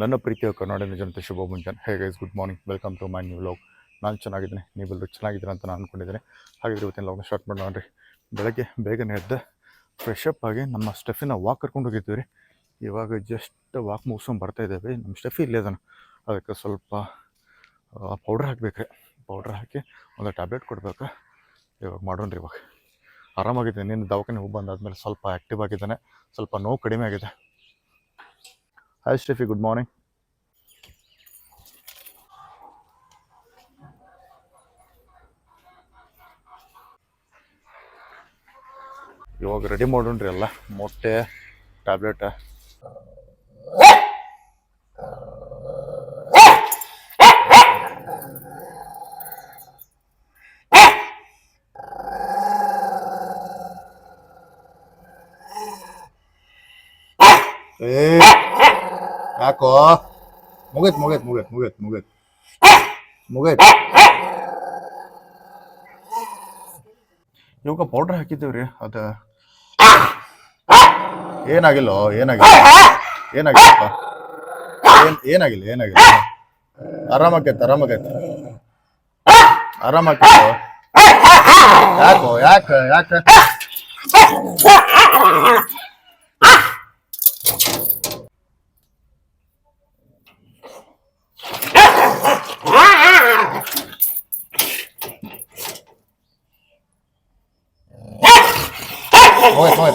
ನನ್ನ ಪ್ರೀತಿಯ ಕನ್ನಡ ಜನತೆ ಶುಭ ಮುಂಜಾನೆ. Hey guys good morning welcome to my new vlog ನಾನು ಚೆನ್ನಾಗಿದ್ದೀನಿ. ನೀವೆಲ್ಲರೂ ಚೆನ್ನಾಗಿದ್ದೀರಾ ಅಂತ ನಾನು ಅಂದ್ಕೊಂಡಿದ್ದೀನಿ ಹಾಗಿದ್ರೆ ಇವತ್ತಿನ ಲಾಗ್ನ ಸ್ಟಾರ್ಟ್ ಮಾಡೋಣ ರೀ ಬೆಳಗ್ಗೆ ಬೇಗನೆ ಎದ್ದು ಫ್ರೆಶ್ ಅಪ್ ಆಗಿ ನಮ್ಮ ಸ್ಟೆಫಿನ ವಾಕ್ ಕರ್ಕೊಂಡು ಹೋಗಿದ್ವಿ ರೀ. ಇವಾಗ ಜಸ್ಟ್ ವಾಕ್ ಮುಗಿಸ್ಕೊಂಡು ಬರ್ತಾ ಇದ್ದೇವೆ ನಮ್ಮ ಸ್ಟೆಫಿ ಇಲ್ಲೇ ಅದನ್ನು ಅದಕ್ಕೆ ಸ್ವಲ್ಪ ಪೌಡ್ರ್ ಹಾಕ್ಬೇಕು ಪೌಡ್ರ್ ಹಾಕಿ ಒಂದು ಟ್ಯಾಬ್ಲೆಟ್ ಕೊಡ್ಬೇಕು. ಇವಾಗ ಮಾಡೋಣ ರೀ ಇವಾಗ. ಆರಾಮಾಗಿದ್ದೀನಿ. ನಿನ್ನ ದವಾಖಾನೆ ಹೋಗಿ ಬಂದಾದ್ಮೇಲೆ ಸ್ವಲ್ಪ ಆ್ಯಕ್ಟಿವ್ ಆಗಿದ್ದಾನೆ. ಸ್ವಲ್ಪ ನೋವು ಕಡಿಮೆ ಆಗಿದೆ. ಹಾಯ್ ಸ್ಟೆಫಿ ಗುಡ್ ಮಾರ್ನಿಂಗ್ ಇವಾಗ ರೆಡಿ ಮಾಡೋಣ್ರಿ ಎಲ್ಲ. ಮೊಟ್ಟೆ ಟ್ಯಾಬ್ಲೆಟ್ ಏ ಯಾಕೋ? ಮುಗೈತ್ ಮುಗೈತ್ ಮುಗೈತ್ ಮುಗೈತ್ ಮುಗೈತ್. ಮುಗೈತ್. ಇವಾಗ ಪೌಡ್ರ್ ಹಾಕಿದ್ದೀವ್ರಿ ಅದ. ಏನಾಗಿಲ್ಲ ಏನಾಗಿಲ್ಲ? ಏನಾಗಿಲ್ಲಪ್ಪ ಏನ್ ಏನಾಗಿಲ್ಲ ಏನಾಗಿಲ್ಲ. ಆರಾಮಾಕೈತೆ ಆರಾಮಾಕೈತೆ ಆರಾಮಾಕೈತೆ ಯಾಕೋ ಯಾಕ ಯಾಕ?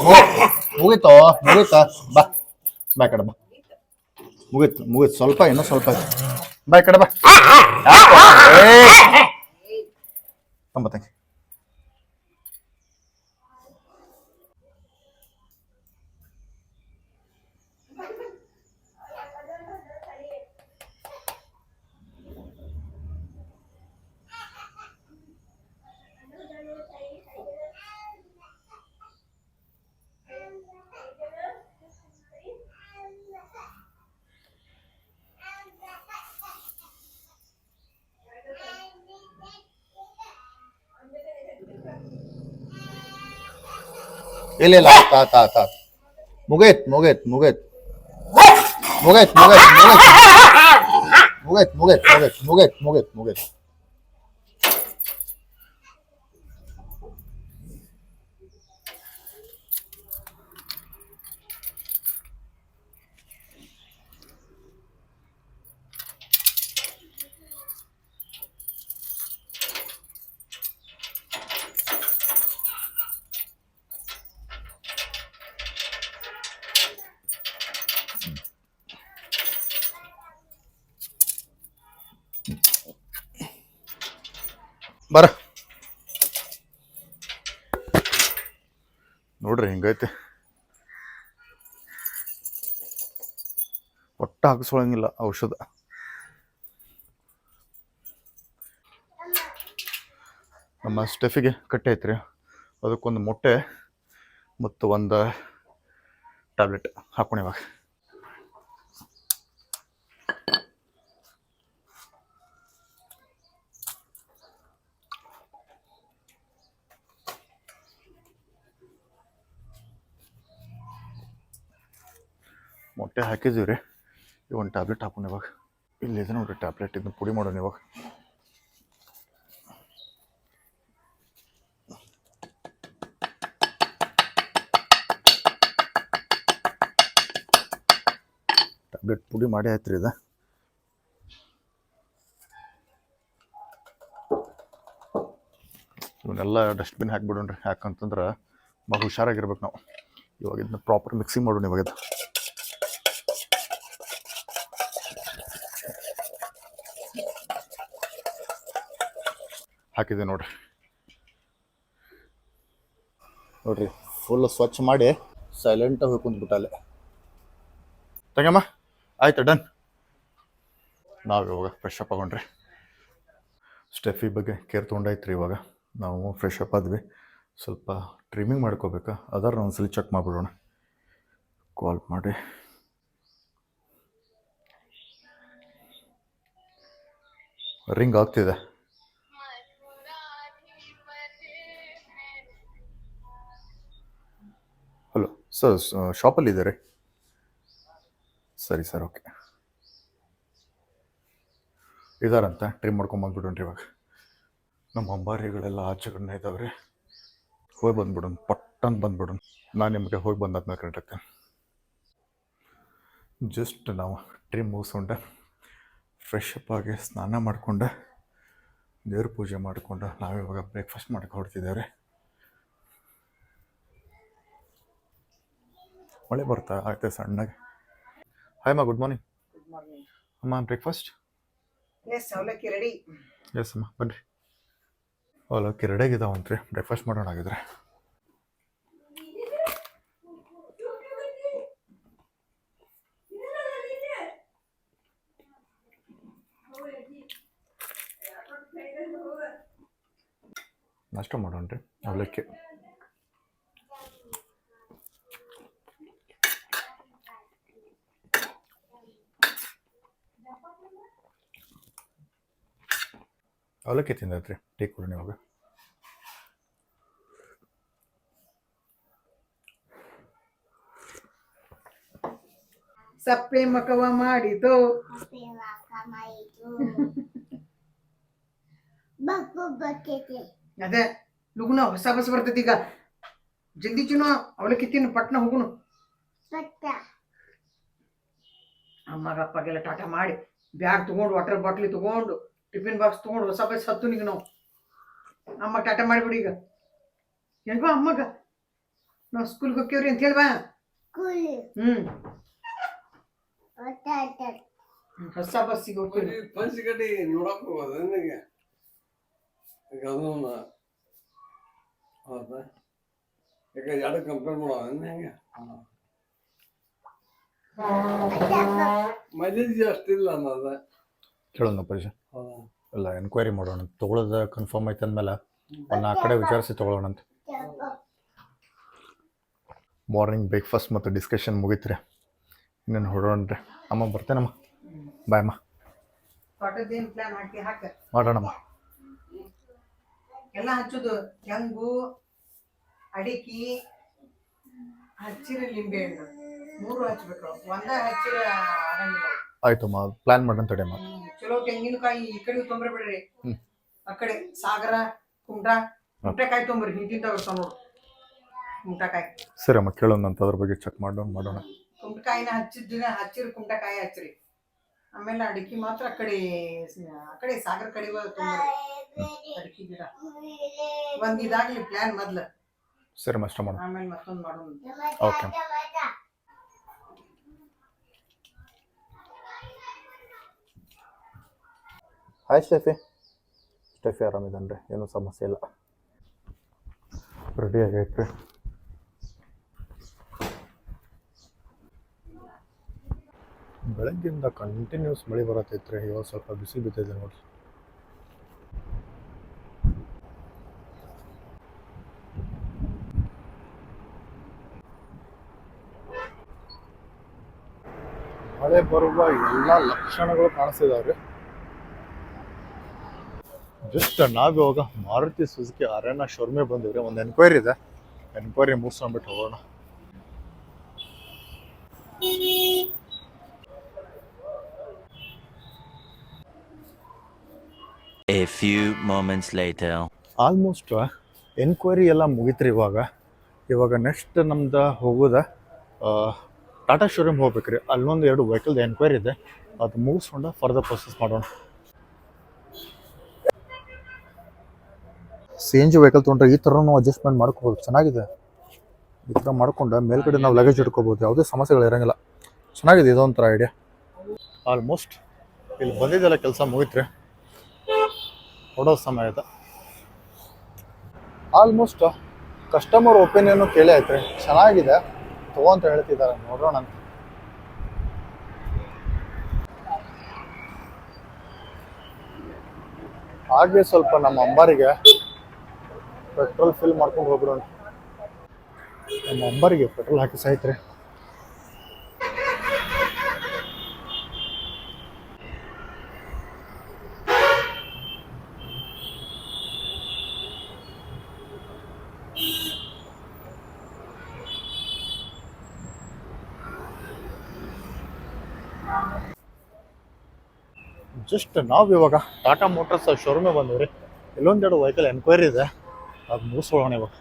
ಮುಗೀತು? ಮುಗೀತು? ಬಾ. ಬಾ ಕಡೆ ಬಾ. ಮುಗೀತು ಮುಗೀತು. ಸ್ವಲ್ಪ ಇನ್ನೂ ಸ್ವಲ್ಪ. ಬಾ ಕಡೆ ಬಾ. ತಂಬತ್ತಂಗೆ ಇಲ್ಲ ಇಲ್ಲ ತಾ ತಾ ತಾ ಮುಗೀತ್ ಮುಗೀತ್ ಮುಗೀತ್ ಮುಗೀತ್ ಮುಗೀತ್ ಮುಗೀತ್ ಮುಗೀತ್ ಮುಗೀತ್ ಮುಗೀತ್ ಮುಗೀತ್ ಮುಗೀತ್ ಬರ. ನೋಡ್ರಿ ಹಿಂಗೈತೆ. ಒಟ್ಟ ಹಾಕಿಸ್ಕೊಳಂಗಿಲ್ಲ ಔಷಧ. ನಮ್ಮ ಸ್ಟೆಫಿಗೆ ಕಟ್ಟೆ ಐತ್ರಿ ಅದಕ್ಕೊಂದು ಮೊಟ್ಟೆ ಮತ್ತು ಒಂದು ಟ್ಯಾಬ್ಲೆಟ್ ಹಾಕೋಣ ಇವಾಗ. ಮೊಟ್ಟೆ ಹಾಕಿದ್ದೀವಿ ರೀ. ಈ ಒಂದು ಟ್ಯಾಬ್ಲೆಟ್ ಹಾಕೊಂಡು ಇವಾಗ. ಇಲ್ಲಿ ಇದೆ ನೋಡ್ರಿ ಟ್ಯಾಬ್ಲೆಟ್, ಇದನ್ನ ಪುಡಿ ಮಾಡೋಣ ಇವಾಗ. ಟ್ಯಾಬ್ಲೆಟ್ ಪುಡಿ ಮಾಡಿ ಆಯ್ತು ರೀ ಇದು. ಇವನ್ನೆಲ್ಲ ಡಸ್ಟ್ಬಿನ್ ಹಾಕ್ಬಿಡೋಣ್ರಿ ಯಾಕಂತಂದ್ರೆ ಭಾಳ ಹುಷಾರಾಗಿರ್ಬೇಕು ನಾವು. ಇವಾಗ ಇದನ್ನ ಪ್ರಾಪರ್ ಮಿಕ್ಸಿಂಗ್ ಮಾಡೋಣ ಇವಾಗ ಹಾಕಿದೆ ನೋಡ್ರಿ. ನೋಡ್ರಿ ಫುಲ್ ಸ್ವಚ್ಛ ಮಾಡಿ ಸೈಲೆಂಟಾಗಿ ಹೋಗಿ ಕುಂತ್ಬಿಟ್ಟಲೆ ತಂಗಮ್ಮ ಆಯ್ತು ಡನ್ ನಾವು ಇವಾಗ ಫ್ರೆಶ್ ಅಪ್ ಆಗೊಂಡ್ರಿ. ಸ್ಟೆಫಿ ಬಗ್ಗೆ ಕೇರ್ ತೊಗೊಂಡಾಯ್ತು ಇವಾಗ. ನಾವು ಫ್ರೆಶ್ ಅಪ್ ಆದ್ವಿ. ಸ್ವಲ್ಪ ಟ್ರಿಮ್ಮಿಂಗ್ ಮಾಡ್ಕೋಬೇಕಾ? ಅದಾರ ಒಂದ್ಸಲಿ ಚೆಕ್ ಮಾಡಿಬಿಡೋಣ. ಕಾಲ್ ಮಾಡಿ. ರಿಂಗ್ ಆಗ್ತಿದೆ. ಸರ್ ಶಾಪಲ್ಲಿ ಇದ್ದಾರೆ ಸರಿ ಸರ್, ಓಕೆ. ಇದಾರಂತ ಟ್ರಿಮ್ ಮಾಡ್ಕೊಂಬಂದ್ಬಿಡೋಣ್ರಿ ಇವಾಗ. ನಮ್ಮ ಅಂಬಾರಿಗಳೆಲ್ಲ ಆಚೆ ಕಡೆ ಇದ್ದಾವ್ರಿ ಹೋಗಿ ಬಂದ್ಬಿಡೋಣ ಪಟ್ಟನ್ ಬಂದ್ಬಿಡೋಣ. ನಾನು ನಿಮಗೆ ಹೋಗಿ ಬಂದಾದ್ಮೇಲೆ ಆಗ್ತೇನೆ ಜಸ್ಟ್ ನಾವು ಟ್ರಿಮ್ ಮುಗಿಸ್ಕೊಂಡೆ ಫ್ರೆಶ್ ಅಪ್ ಆಗಿ ಸ್ನಾನ ಮಾಡಿಕೊಂಡೆ, ದೇವ್ರ ಪೂಜೆ ಮಾಡಿಕೊಂಡು. ನಾವಿವಾಗ ಬ್ರೇಕ್ಫಾಸ್ಟ್ ಮಾಡಕ್ಕೆ ಹೊರಡ್ತಿದ್ದೇವೆ ಮಳೆ ಬರ್ತಾ ಆಗ್ತದೆ ಸಣ್ಣಗೆ. ಹಾಯ್ ಮಾ ಗುಡ್ ಮಾರ್ನಿಂಗ್ ಗುಡ್ ಮಾರ್ನಿಂಗ್ ಅಮ್ಮ ಬ್ರೇಕ್ಫಾಸ್ಟ್ ಎಸ್ ಅವಲಕ್ಕಿ ರೆಡಿ ಎಸ್ ಅಮ್ಮ ಬನ್ರಿ. ಅವಲಕ್ಕಿ ರೆಡಿಯಾಗಿದ್ದಾವಂತ್ರಿ ಬ್ರೇಕ್ಫಾಸ್ಟ್ ಮಾಡೋಣ ಆಗಿದ್ರೆ ನಷ್ಟ ಮಾಡೋಣ ರೀ ಅವಲಕ್ಕಿ. ಅವಲಕ್ಕಿ ತಿಂದೈತ್ರಿ ಟೀ ಕೊಡಿ ಇವಾಗ ಸಪ್ಪೆ ಮಕವ ಮಾಡಿತು ಅದೇ ಲುಗುನ ಹೊಸ ಬಸ್ ಬರ್ತೈತಿ ಈಗ. ಜಲ್ದಿ ಚುನ ಅವಲಕ್ಕಿ ತಿನ್ನು ಪಟ್ನ ಹೋಗುನು. ಅಮ್ಮಗಪ್ಪಗೆಲ್ಲ ಟಾಟಾ ಮಾಡಿ ಬ್ಯಾಗ್ ತಗೊಂಡು ವಾಟರ್ ಬಾಟ್ಲಿ ತಗೊಂಡು ಟಿಫಿನ್ ಬಾಕ್ಸ್ ತಗೊಂಡು ಹೊಸ ಬಸ್ ಹತ್ತು ನಿಗ ನಾವು. ಅಮ್ಮ ಟಾಟಾ ಮಾಡಿಬಿಡಿ ಈಗ. ಹೇಳ್ಬಾ ಅಮ್ಮಗ. ನಾವು ಸ್ಕೂಲ್ಗೆ ಹೋಗ್ತೇವ್ರಿ ಅಂತ ಹೇಳ್ಬಾ. ಹ್ಮ್. ಹೊಸ ಬಸ್ಸಿಗೆ ಹೋಗ್ತೀವಿ ಪಂಚಗಡಿ ನೋಡಕ್ ಹೋಗೋದು ನನಗೆ. ಈಗ ಅದನ್ನ ಹೌದಾ? ಯಾಕೆ ಎರಡು ಕಂಪೇರ್ ಮಾಡೋದು ಹೆಂಗೆ ಮೈಲೇಜ್ ಅಷ್ಟಿಲ್ಲ ಅನ್ನೋದ ಕೇಳೋಣ ಹೌದಾ ಇಲ್ಲ ಎನ್ಕ್ವೈರಿ ಮಾಡೋಣ. ತೊಗೊಳೋದು ಕನ್ಫರ್ಮ್ ಐತೆ ಅಂದಮೇಲೆ ಒಂದು ಆ ಕಡೆ ವಿಚಾರಿಸಿ ತೊಗೊಳ್ಳೋಣ ಅಂತ. ಮಾರ್ನಿಂಗ್ ಬ್ರೇಕ್ಫಾಸ್ಟ್ ಮತ್ತು ಡಿಸ್ಕಷನ್ ಮುಗೀತ್ರಿ. ಇನ್ನೇನು ಹೊಡೋಣ್ರಿ ಅಮ್ಮ ಬರ್ತೇನಮ್ಮ? ಬಾಯ್ ಅಮ್ಮ. ಪ್ಲಾನ್ ಮಾಡೋಣಮ್ಮ. ಎಲ್ಲ ಹಚ್ಚೋದು ಕೆಂಗು ಅಡಿಕೆ ಹಚ್ಚಿರ ಲಿಂಬೆ ಹಣ್ಣು. ಮೂರು ಹಚ್ಚಬೇಕು ಒಂದ ಹಚ್ಚಿರ ಆಯ್ತಮ್ಮ. ಆಯ್ತು ಪ್ಲ್ಯಾನ್ ಮಾಡೋಣ ತಡೆಯಮ್ಮ ಚಲೋ ತೆಂಗಿನಕಾಯಿ ಈ ಕಡೆ ತೊಂಬರ್ ಬಿಡ್ರಿ. ಆ ಕಡೆ ಸಾಗರ ಕುಮಟಾ ಕುಮಟಾಕಾಯಿ ತೊಂಬ್ರಿ ಹಿಂದಿಂದ ಬರ್ತಾವ ನೋಡ್ರಿ ಕುಮಟಾಕಾಯಿ ಸರಿ ಅಮ್ಮ ಕೇಳೋಣ ಅಂತ ಅದ್ರ ಬಗ್ಗೆ ಚೆಕ್ ಮಾಡೋಣ ಮಾಡೋಣ. ಕುಮಟಕಾಯಿನ ಹಚ್ಚಿದ್ದಿನ ಹಚ್ಚಿರಿ ಕುಮಟಾಕಾಯಿ ಹಚ್ಚಿರಿ. ಆಮೇಲೆ ಅಡಿಕೆ ಮಾತ್ರ ಆ ಕಡೆ ಆ ಕಡೆ ಸಾಗರ ಕಡೆ ತೊಂಬ್ರಿ. ಅಡಿಕೆ ಗಿಡ. ಒಂದಿದಾಗ್ಲಿ ಪ್ಲಾನ್ ಮೊದ್ಲು. ಸರಿ ಅಮ್ಮ ಮಾಡೋಣ. ಆಮೇಲೆ ಮತ್ತೊಂದು ಮಾಡೋಣ. ಓಕೆ ಹಾಯ್ ಸ್ಟೆಫಿ ಸ್ಟೆಫಿ ಆರಾಮಿದ್ದಾನೆ ರೀ ಏನೂ ಸಮಸ್ಯೆ ಇಲ್ಲ. ರೆಡಿ ಆಗೈತೆ ಬೆಳಗ್ಗಿಂದ ಕಂಟಿನ್ಯೂಸ್ ಮಳೆ ಬರತ್ತೈತ್ರಿ ಇವಾಗ ಸ್ವಲ್ಪ ಬಿಸಿ ಬಿದ್ದಿದೆ ನೋಡ್ರಿ. ಮಳೆ ಬರುವ ಎಲ್ಲ ಲಕ್ಷಣಗಳು ಕಾಣಿಸ್ತಿದಾವ್ರಿ ಜಸ್ಟ್ ನಾವು ಇವಾಗ ಮಾರುತಿ ಸುಜುಕಿ ಅರೇನಾ ಶೋರ್ಮೆ ಬಂದಿವ್ರಿ. ಒಂದು ಎನ್ಕ್ವೈರಿ ಇದೆ. ಎನ್ಕ್ವೈರಿ ಮುಗಿಸ್ಕೊಂಡ್ಬಿಟ್ಟು ಹೋಗೋಣ. A few moments later. Almost enquiry ಎಲ್ಲ ಮುಗೀತ್ರಿ ಇವಾಗ. ಇವಾಗ ನೆಕ್ಸ್ಟ್ ನಮ್ದು ಹೋಗೋದ ಟಾಟಾ ಶೋರೂಮ್ ಹೋಗ್ಬೇಕ್ರಿ. ಅಲ್ಲೊಂದು ಎರಡು ವೆಹಿಕಲ್ದು ಎನ್ಕ್ವೈರಿ ಇದೆ. ಅದು ಮುಗಿಸ್ಕೊಂಡು ಫರ್ದರ್ ಪ್ರೊಸೆಸ್ ಮಾಡೋಣ. ಸಿ ಎನ್ ಜಿ ವೆಹಿಕಲ್ ತೊಗೊಂಡ್ರೆ ಈ ಥರನೂ ಅಡ್ಜಸ್ಟ್ಮೆಂಟ್ ಮಾಡ್ಕೋಬೋದು. ಚೆನ್ನಾಗಿದೆ. ಈ ಥರ ಮಾಡ್ಕೊಂಡು ಮೇಲ್ಗಡೆ ನಾವು ಲಗೇಜ್ ಇಟ್ಕೋಬೋದು. ಯಾವುದೇ ಸಮಸ್ಯೆಗಳು ಇರೋಂಗಿಲ್ಲ. ಚೆನ್ನಾಗಿದೆ ಇದೊಂಥರ ಐಡಿಯಾ ಆಲ್ಮೋಸ್ಟ್ ಇಲ್ಲಿ ಬಂದಿದ್ದೆಲ್ಲ ಕೆಲಸ ಮುಗೀತ್ರಿ. ಹೊಡೋ ಸಮಯ ಆಯ್ತಾ? ಆಲ್ಮೋಸ್ಟ್ ಕಸ್ಟಮರ್ ಒಪಿನಿಯನ್ ಕೇಳಿ ಆಯ್ತು ರೀ ಚೆನ್ನಾಗಿದೆ. ತಗೋ ಅಂತ ಹೇಳ್ತಿದ್ದಾರೆ. ನೋಡೋಣ ಅಂತ. ಹಾಗೆ ಸ್ವಲ್ಪ ನಮ್ಮ ಅಂಬಾರಿಗೆ ಪೆಟ್ರೋಲ್ ಫಿಲ್ ಮಾಡ್ಕೊಂಡು ಹೋಗ್ಬಿಡೋಣ ನಮ್ಮ ಅಂಬರಿಗೆ ಪೆಟ್ರೋಲ್ ಹಾಕಿ ಸಾಯ್ತ್ರಿ. ಜಸ್ಟ್ ನಾವು ಇವಾಗ ಟಾಟಾ ಮೋಟರ್ಸ್ ಶೋರೂಮೇ ಬಂದವ್ರಿ ಇಲ್ಲೊಂದೆರಡು ವೆಹಿಕಲ್ ಎನ್ಕ್ವೈರಿ ಇದೆ. ಅದು ಮುಗಿಸ್ಕೊಳ್ಳೋಣ ಇವಾಗ.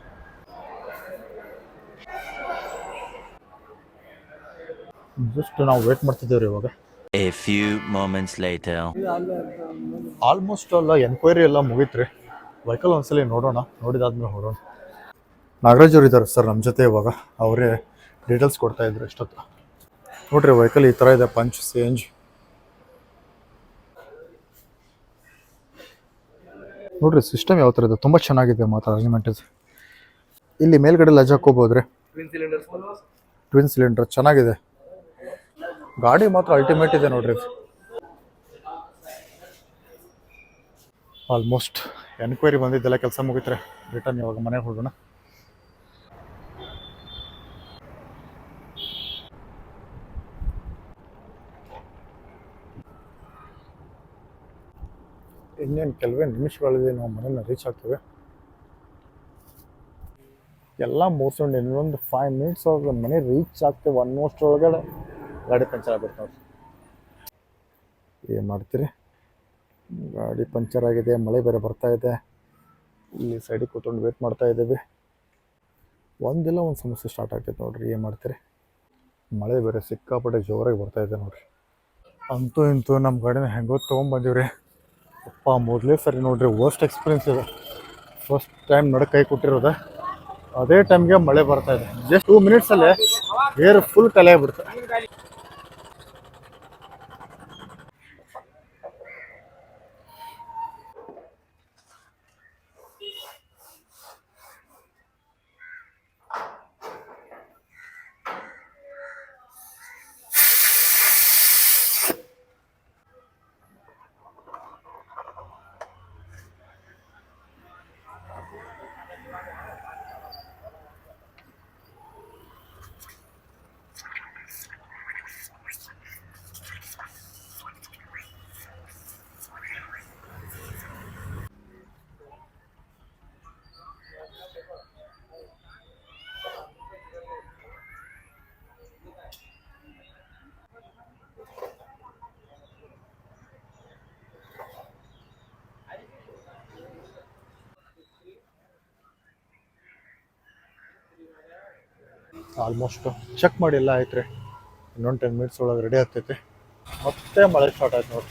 ಜಸ್ಟ್ ನಾವು ವೇಟ್ ಮಾಡ್ತಿದ್ದೇವೆ ರೀ ಇವಾಗ. A few moments later. Almost ಎಲ್ಲ ಎನ್ಕ್ವೈರಿ ಎಲ್ಲ ಮುಗೀತ್ರಿ. ವೆಹಿಕಲ್ ಒಂದ್ಸಲಿ ನೋಡೋಣ ನೋಡಿದಾದ್ಮೇಲೆ ಹೊಡೋಣ ನಾಗರಾಜ್ ಅವ್ರು ಇದ್ದಾರೆ ಸರ್ ನಮ್ಮ ಜೊತೆ ಇವಾಗ. ಅವರೇ ಡೀಟೇಲ್ಸ್ ಕೊಡ್ತಾ ಇದ್ರು ಎಷ್ಟೊತ್ತು. ನೋಡ್ರಿ ವೆಹಿಕಲ್ ಈ ಥರ ಇದೆ ಪಂಚ್ ಸೇಂಜ್ ನೋಡ್ರಿ ಸಿಸ್ಟಮ್ ಯಾವ ಥರ ಇದೆ. ತುಂಬ ಚೆನ್ನಾಗಿದೆ ಮಾತ್ರ ಅರೇಂಜ್ಮೆಂಟ್ ಇದೆ ಇಲ್ಲಿ ಮೇಲ್ಗಡೆ ಲಜ್ ಹಾಕೋಬೋದ್ರಿ ಟ್ವಿನ್ ಸಿಲಿಂಡರ್ ಚೆನ್ನಾಗಿದೆ. ಗಾಡಿ ಮಾತ್ರ ಅಲ್ಟಿಮೇಟ್ ಇದೆ ನೋಡ್ರಿ. ಆಲ್ಮೋಸ್ಟ್ ಎನ್ಕ್ವೈರಿ ಬಂದಿದ್ದೆಲ್ಲ ಕೆಲಸ ಮುಗಿತರೆ ರಿಟರ್ನ್ ಇವಾಗ ಮನೆಗೆ ಹೊರಡೋಣ ಇನ್ನೇನು ಕೆಲವೇ ನಿಮಿಷಗಳಲ್ಲಿ ನಾವು ಮನೆಯನ್ನು ರೀಚ್ ಆಗ್ತೇವೆ. ಎಲ್ಲ ಮುಗಿಸ್ಕೊಂಡು ಇನ್ನೊಂದು ಫೈವ್ ಮಿನಿಟ್ಸ್ ಒಳಗೆ ಮನೆ ರೀಚ್ ಆಗ್ತೇವೆ ಆಲ್ಮೋಸ್ಟ್ ಒಳಗಡೆ ಗಾಡಿ ಪಂಚರ್ ಆಗ್ಬಿಟ್ಟು ನೋಡ್ರಿ ಏನು ಮಾಡ್ತೀರಿ? ಗಾಡಿ ಪಂಚರ್ ಆಗಿದೆ, ಮಳೆ ಬೇರೆ ಬರ್ತಾ ಇದೆ. ಇಲ್ಲಿ ಸೈಡಿಗೆ ಕೂತ್ಕೊಂಡು ವೇಟ್ ಮಾಡ್ತಾ ಇದ್ದೀವಿ. ಒಂದಿಲ್ಲ, ಒಂದು ಸಮಸ್ಯೆ ಸ್ಟಾರ್ಟ್ ಆಗ್ತೈತೆ ನೋಡ್ರಿ. ಏನು ಮಾಡ್ತೀರಿ? ಮಳೆ ಬೇರೆ ಸಿಕ್ಕಾಪಟ್ಟೆ ಜೋರಾಗಿ ಬರ್ತಾ ಇದೆ ನೋಡ್ರಿ. ಅಂತೂ ಇಂತೂ ನಮ್ಮ ಗಾಡಿನ ಹೆಂಗೋ ತೊಗೊಂಬಂದೀವ್ರಿ ಅಪ್ಪ, ಮೊದಲೇ ಸರಿ ನೋಡ್ರಿ ವರ್ಸ್ಟ್ ಎಕ್ಸ್ಪೀರಿಯನ್ಸ್ ಇದೆ. ಫಸ್ಟ್ ಟೈಮ್ ನಡಕ್ಕೆ ಕೈ ಕೊಟ್ಟಿರೋದೆ. ಅದೇ ಟೈಮ್ಗೆ ಮಳೆ ಬರ್ತಾ ಇದೆ. ಜಸ್ಟ್ ಟೂ ಮಿನಿಟ್ಸಲ್ಲೇ ಏರ್ ಫುಲ್ ಕಲೆ ಆಗ್ಬಿಡ್ತು ಆಲ್ಮೋಸ್ಟ್ ಚೆಕ್ ಮಾಡಿ ಎಲ್ಲ ರೀ ಇನ್ನೊಂದು ಟೆನ್ ಮಿನಿಟ್ಸ್ ಒಳಗೆ ರೆಡಿ ಆಗ್ತೈತಿ. ಮತ್ತೆ ಮಳೆ ಸ್ಟಾರ್ಟ್ ಆಯ್ತು ನೋಡಿ.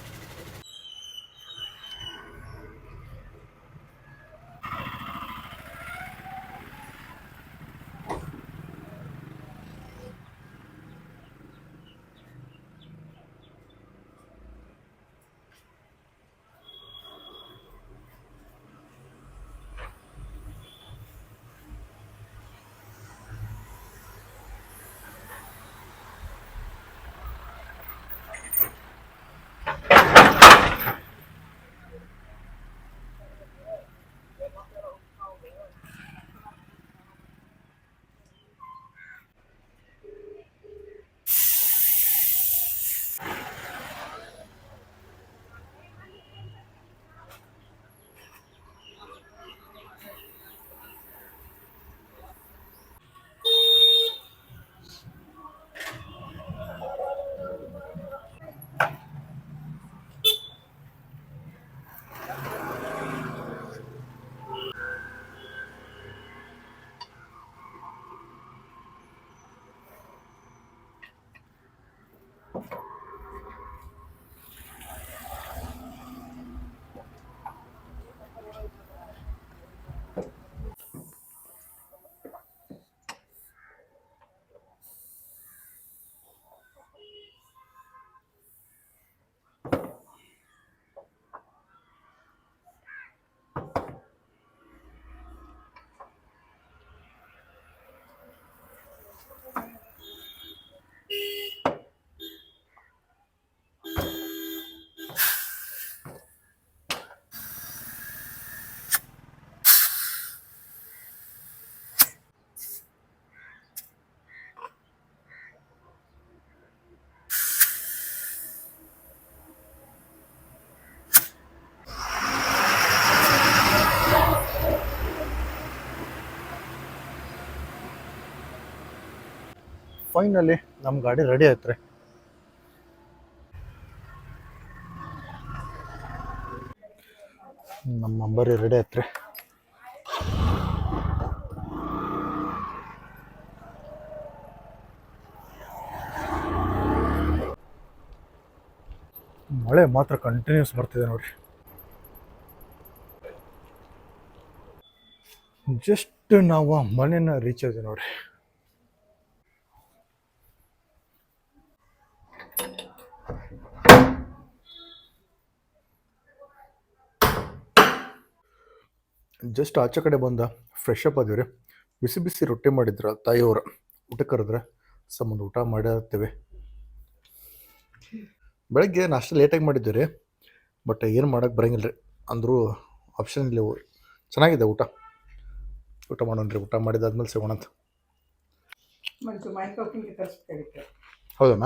ಫೈನಲಿ ನಮ್ಮ ಗಾಡಿ ರೆಡಿ ಆಯ್ತು ರೀ ಬರ್ರಿ ರೆಡಿ ಆಯ್ತ್ರಿ. ಮಳೆ ಮಾತ್ರ ಕಂಟಿನ್ಯೂಸ್ ಬರ್ತಿದೆ ನೋಡ್ರಿ. ಜಸ್ಟ್ ನಾವು ಮನೇನ ರೀಚ್ ಆಗಿದೆ ನೋಡ್ರಿ. ಜಸ್ಟ್ ಆಚೆ ಕಡೆ ಬಂದ ಫ್ರೆಶ್ ಅಪ್ ಆದಿವ್ರಿ. ಬಿಸಿ ಬಿಸಿ ರೊಟ್ಟಿ ಮಾಡಿದ್ರ ತಾಯಿಯವರು. ಊಟ ಕರೆದ್ರೆ ಸಂಬಂಧ ಊಟ ಮಾಡಿರ್ತೇವೆ ಬೆಳಗ್ಗೆ ನಾಷ್ಟ ಲೇಟಾಗಿ ಮಾಡಿದ್ವಿ ರೀ ಬಟ್ ಏನು ಮಾಡೋಕೆ ಬರಂಗಿಲ್ಲ ರೀ ಅಂದರೂ ಆಪ್ಷನ್ ಇಲ್ಲ ಚೆನ್ನಾಗಿದೆ ಊಟ. ಊಟ ಮಾಡೋಣ ರೀ ಊಟ ಮಾಡಿದಾದ್ಮೇಲೆ ಸಿಗೋಣ ಅಂತ. ಹೌದಣ್ಣ?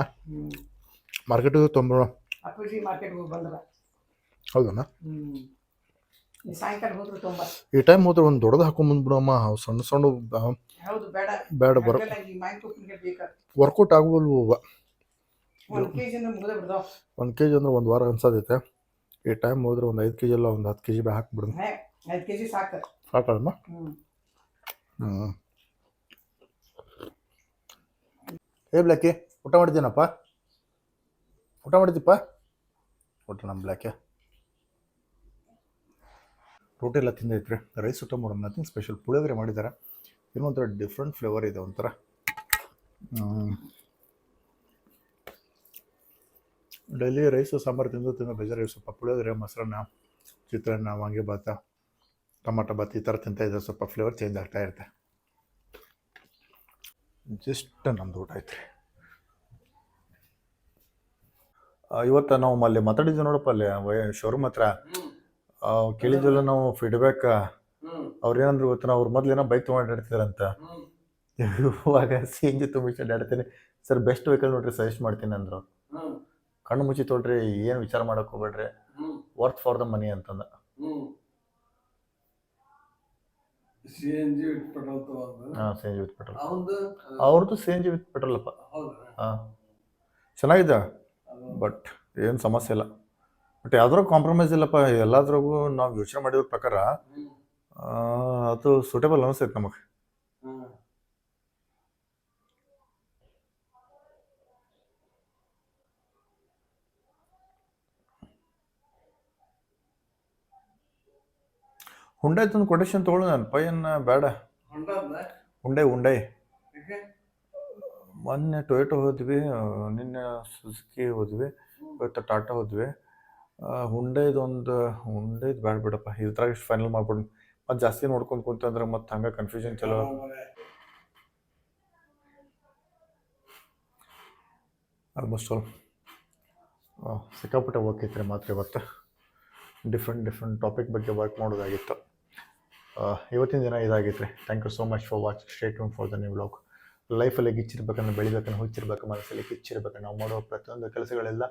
ಮಾರ್ಕೆಟಿಗೆ ತೊಂಬ ಅಪ್ಪಾಜಿ ಮಾರ್ಕೆಟ್ಗೆ ಹೋಗಿ ಬಂದ್ರ ಹೌದಮ್ಮ ಹ್ಞೂ ಈ ಟೈಮ್ ಹೋದ್ರೆ ಒಂದು ದೊಡ್ಡದು ಹಾಕೊಂಬಂದ್ಬಿಡಮ್ಮ ಸಣ್ಣ ಸಣ್ಣ ಬೇಡ. ಬರ. ವರ್ಕೌಟ್ ಆಗವಲ್ವು ಒಂದು ಕೆ ಜಿ ಅಂದ್ರೆ ಒಂದು ವಾರ ಅನ್ಸೋದೈತೆ ಈ ಟೈಮ್ ಹೋದ್ರೆ ಒಂದು ಐದು ಕೆ ಜಿ ಎಲ್ಲ ಒಂದು ಹತ್ತು ಕೆ ಜಿ ಬ್ಯಾ ಹಾಕ್ಬಿಡ್ದು ಹೇ ಐದು ಕೆ ಜಿ ಸಾಕು. ಸಾಕಲ್ಲಮ್ಮ ಹ್ಞೂ ಹ್ಞೂ ಏ ಬ್ಲ್ಯಾಕಿ ಊಟ ಮಾಡಿದ್ದೀನಪ್ಪ? ಊಟ ಮಾಡಿದ್ದೀಪ್ಪ? ಊಟ ನಮ್ಮ ಬ್ಲ್ಯಾಕೆ ರೋಟಿ ಎಲ್ಲ ರೈಸ್ ಊಟ ಮಾಡೋಣ ನಥಿಂಗ್ ಸ್ಪೆಷಲ್ ಪುಳಿಯೋಗರೆ ಮಾಡಿದ್ದಾರೆ ಏನೋ ಒಂಥರ ಡಿಫ್ರೆಂಟ್ ಫ್ಲೇವರ್ ಇದೆ ಒಂಥರ. ಡೈಲಿ ರೈಸು ಸಾಂಬಾರು ತಿಂದು ತಿಂದು ಬೇಜಾರು ಸ್ವಲ್ಪ ಪುಳಿಯೋಗರೆ, ಮೊಸರನ್ನ, ಚಿತ್ರಾನ್ನ ವಾಂಗಿಭಾತ ಟೊಮಾಟೊ ಭಾತ್ ಈ ಥರ ತಿಂತಾ ಸ್ವಲ್ಪ ಫ್ಲೇವರ್ ಚೇಂಜ್ ಆಗ್ತಾ ಇರುತ್ತೆ. ಜಸ್ಟ್ ನಮ್ದು ಊಟ ಐತ್ರಿ ಇವತ್ತು ನಾವು ಅಲ್ಲಿ ಮಾತಾಡಿದ್ವಿ ನೋಡಪ್ಪ ಅಲ್ಲಿ ಶೋರೂಮ್ ಹತ್ರ. ಕೇಳಿದ್ವಲ್ಲ ನಾವು ಫೀಡ್ಬ್ಯಾಕ್ ಅವ್ರ ಏನಂದ್ರು ನಾವು ಅವ್ರ ಮೊದ್ಲು ಏನೋ ಬೈಕ್ ತೊಗೊಂಡು ಅಡ್ಡಾಡ್ತಿದಾರಂತ ಹ್ಮ್ ಇವಾಗ ಸಿ ಎನ್ ಜಿ ತುಂಬಿಸಿ ಅಡ್ಡಾಡ್ತೀನಿ ಸರ್ ಬೆಸ್ಟ್ ವೆಹಿಕಲ್ ನೋಡ್ರಿ ಸಜೆಸ್ಟ್ ಮಾಡ್ತೀನಿ ಅಂದರು. ಕಣ್ಣು ಮುಚ್ಚಿ ತೊಗೊಳ್ರಿ ಏನು ವಿಚಾರ ಮಾಡಕ್ ಹೋಗ್ಬೇಡ್ರಿ. ವರ್ತ್ ಫಾರ್ ದ ಮನಿ ಅಂತಂದ. ಅವ್ರದ್ದು ಸಿ ಎನ್ ಜಿ ಪೆಟ್ರೋಲ್ ತಗೊಂಡು? ಹಾಂ C N G with petrol ಅಪ್ಪ ಅವ್ರದ್ದು ಸಿ ಎನ್ ಜಿ ವಿತ್ ಪೆಟ್ರೋಲಪ್ಪ ಹೌದಾ ಹಾಂ ಚೆನ್ನಾಗಿದೆ ಬಟ್ ಏನು ಸಮಸ್ಯೆ ಇಲ್ಲ. ಬಟ್ ಯಾವ್ದ್ರಾಗ ಕಾಂಪ್ರಮೈಸ್ ಇಲ್ಲಪ್ಪ ಎಲ್ಲದ್ರಾಗೂ ನಾವು ಯೋಚನೆ ಮಾಡಿರೋ ಪ್ರಕಾರ ಅದು ಸೂಟೇಬಲ್ ಅನಿಸ್ತೈತೆ ನಮಗೆ. ಹುಂಡೈ ತಂದು ಕೊಟೇಶನ್ ತೊಗೊಳು ನಾನು ಪೈಯನ್ನ ಬೇಡ ಹುಂಡೈ ಹುಂಡೈ ಮೊನ್ನೆ ಟೊಯೋಟೊ ಹೋದ್ವಿ ನಿನ್ನೆ ಸುಜುಕಿ ಹೋದ್ವಿ ಇವತ್ತು ಟಾಟಾ ಹೋದ್ವಿ. ಹುಂಡೈದು ಒಂದು, ಹುಂಡೈದು ಬೇಡ ಬಿಡಪ್ಪ. ಇದ್ರಾಗ ಇಷ್ಟು ಫೈನಲ್ ಮಾಡ್ಬಿಡು. ಮತ್ತು ಜಾಸ್ತಿ ನೋಡ್ಕೊಂಡು ಕುಂತಂದ್ರೆ ಮತ್ತೆ ಹಂಗೆ ಕನ್ಫ್ಯೂಷನ್ ಚಲೋ. ಆಲ್ಮೋಸ್ಟ್ ಆಲ್ ಸಿಕ್ಕಾಪಟ್ಟೆ ವರ್ಕ್ ಐತ್ರಿ ಮಾತ್ರ ಇವತ್ತು. ಡಿಫ್ರೆಂಟ್ ಡಿಫ್ರೆಂಟ್ ಟಾಪಿಕ್ ಬಗ್ಗೆ ವರ್ಕ್ ಮಾಡೋದಾಗಿತ್ತು. ಇವತ್ತಿನ ದಿನ ಇದಾಗಿತ್ತು thank you so much for watch state for the new blog ಲೈಫಲ್ಲಿ ಗಿಚ್ಚಿರ್ಬೇಕನ್ನು ಬೆಳಿಬೇಕನ್ನು ಹುಚ್ಚಿರ್ಬೇಕು, ಮನಸ್ಸಲ್ಲಿ ಕಿಚ್ಚಿರ್ಬೇಕು. ನಾವು ಮಾಡೋ ಪ್ರತಿಯೊಂದು ಕೆಲಸಗಳೆಲ್ಲ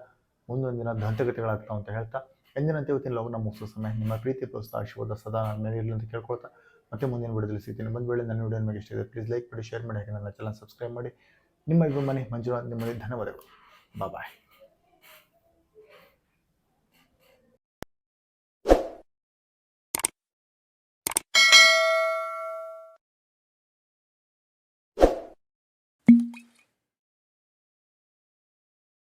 ಮುಂದೊಂದು ದಿನ ದಂತಗತಿಗಳಾಗ್ತಾವೆ ಅಂತ ಹೇಳ್ತಾ, ಎಂದಿನಂತೆ ಇವತ್ತಿನ ನಮ್ಮ ಮುಗಿಸೋ ಸಮಯ ನಿಮ್ಮ ಪ್ರೀತಿ ಪ್ರೋತ್ಸಾಹ, ಆಶೀರ್ವಾದ ಸದಾ ನನ್ನ ಮೇಲೆ ಇರಲಿ ಅಂತ ಕೇಳ್ಕೊಳ್ತಾ, ಮತ್ತೆ ಮುಂದಿನ ವಿಡಿಯೋದಲ್ಲಿ ಸಿಗ್ತೀನಿ. ಬಂದ ವೇಳೆ ನನ್ನ ವಿಡಿಯೋ ನಿಮಗೆ ಇಷ್ಟ ಇದೆ ಪ್ಲೀಸ್ ಲೈಕ್ ಮಾಡಿ ಶೇರ್ ಮಾಡಿ, ಹಾಗೆ ನನ್ನ ಚಾನಲ್ ಸಬ್ಸ್ಕ್ರೈಬ್ ಮಾಡಿ. ನಿಮ್ಮ ಅಭಿಮಾನಿ ಮಂಜುನಾಥ್ ನಿಮ್ಮಲ್ಲಿ ಧನ್ಯವಾದಗಳು. ಬಾಯ್